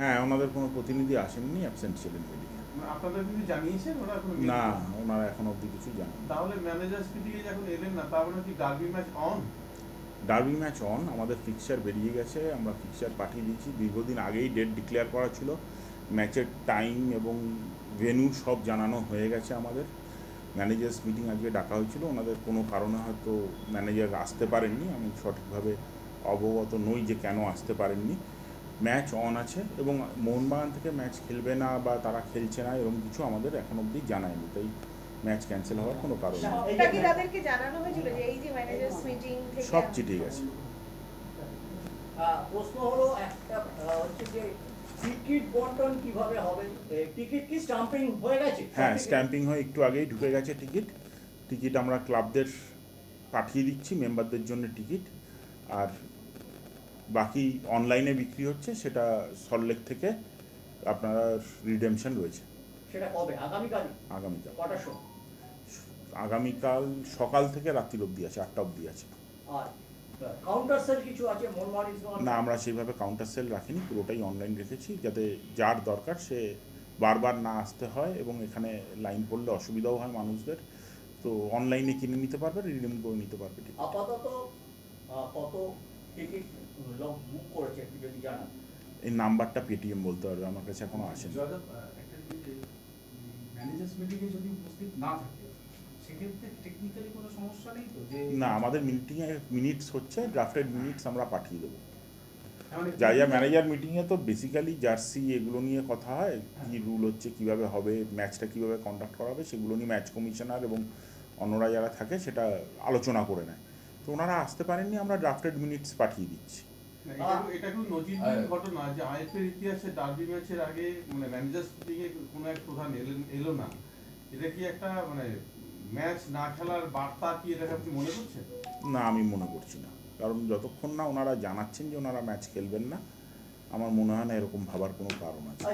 হ্যাঁ ওনাদের কোনো প্রতিনিধি আসেননি অ্যাবসেন্ট ছিলেন মিটিংয়ে মানে আপনাদের কিন্তু জানিয়েছেন? ওরা না ওনারা এখন অবধি কিছু জানেন তাহলে ম্যানেজার্স মিটিংয়ে যখন এলেন না তার কি derby match on derby match on আমাদের ফিক্সচার বেরিয়ে গেছে আমরা ফিক্সচার পাঠিয়ে দিয়েছি। দীর্ঘদিন আগেই ডেট ডিক্লেয়ার করা ছিল। ম্যাচের টাইম এবং ভেন্যু সব জানানো হয়ে গেছে আমাদের। ম্যানেজার্স মিটিং আজকে ডাকা হয়েছিল ওনাদের কোনো কারণে হয়তো ম্যানেজার আসতে পারেননি। আমি সঠিকভাবে অবগত নই যে কেন আসতে পারেননি। ম্যাচ অন আছে এবং মোহনবাগান থেকে ম্যাচ খেলবে না বা তারা খেলছে না এরকম কিছু আমাদের এখন অবধি জানায়নি। তাই ম্যাচ ক্যান্সেল হওয়ার কোনো কারণ নেই। সব চিঠি গেছে। প্রশ্ন হলো একটা হচ্ছে যে টিকিট বন্টন কীভাবে হবে? টিকিট কি স্টাম্পিং হয়ে গেছে? হ্যাঁ স্ট্যাম্পিং হয়ে একটু আগেই ঢুকে গেছে টিকিট। টিকিট আমরা ক্লাবদের পাঠিয়ে দিচ্ছি মেম্বারদের জন্য টিকিট। আর বাকি অনলাইনে বিক্রি হচ্ছে সেটা সল্টলেক থেকে আপনারা রিডেমশন রয়েছে। সেটা কবে? আগামীকাল? আগামীকাল। কটার সময়? আগামীকাল সকাল থেকে রাত্রির অবধি আছে আটটা অবধি আছে। আর কাউন্টার সেল কিছু আছে? না আমরা সেইভাবে কাউন্টার সেল রাখিনি পুরোটাই অনলাইন রেখেছি যাতে যার দরকার সে বারবার না আসতে হয় এবং এখানে লাইন পড়লে অসুবিধাও হয় মানুষদের। তো অনলাইনে কিনে নিতে পারবে রিডিম করে নিতে পারবে। আপাতত কত এই নাম্বারটা পেটিএম বলতে পারবে আমার কাছে এখনও উপস্থিত না আমাদের মিটিংয়ে মিনিটস হচ্ছে ড্রাফটেড মিনিটস আমরা পাঠিয়ে দেবো। যা যা ম্যানেজার মিটিংয়ে তো বেসিক্যালি জার্সি এগুলো নিয়ে কথা হয় কী রুল হচ্ছে কীভাবে হবে ম্যাচটা কীভাবে কন্ডাক্ট করা হবে সেগুলো নিয়ে ম্যাচ কমিশনার এবং অন্যরা যারা থাকে সেটা আলোচনা করে নেয়। তো ওনারা আসতে পারেননি আমরা ড্রাফটেড মিনিটস পাঠিয়ে দিচ্ছি। না, এটা এটা খুব নজিরবিহীন ঘটনা যে আইএফএর ইতিহাসে ডার্বি ম্যাচের আগে মানে ম্যানেজার্স মিটিংয়ে কোনো এক প্রধান এলো না। এটা কি একটা মানে ম্যাচ না খেলার বার্তা কি এটাকে আপনি মনে করছেন? না আমি মনে করছি না। কারণ যতক্ষণ না ওনারা জানাচ্ছেন যে ওনারা ম্যাচ খেলবেন না আমার মনে হয় না এরকম ভাবার কোনো কারণ আছে।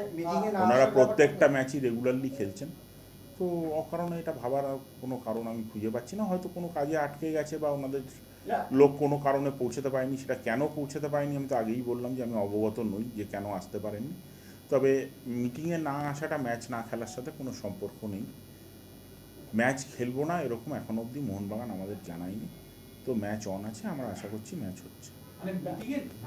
ওনারা প্রত্যেকটা ম্যাচই রেগুলারলি খেলছেন। তো অকারণে এটা ভাবার আর কোনো কারণ আমি খুঁজে পাচ্ছি না। হয়তো কোনো কাজে আটকে গেছে বা ওনাদের লোক কোনো কারণে পৌঁছাতে পারেনি সেটা কেন পৌঁছাতে পারেনি আমি তো আগেই বললাম যে আমি অবগত নই যে কেন আসতে পারেননি তবে মিটিংয়ে না আসাটা ম্যাচ না খেলার সাথে কোনো সম্পর্ক নেই। ম্যাচ খেলব না এরকম এখন অবধি মোহনবাগান আমাদের জানায়নি। তো ম্যাচ অন আছে আমরা আশা করছি ম্যাচ হচ্ছে। মানে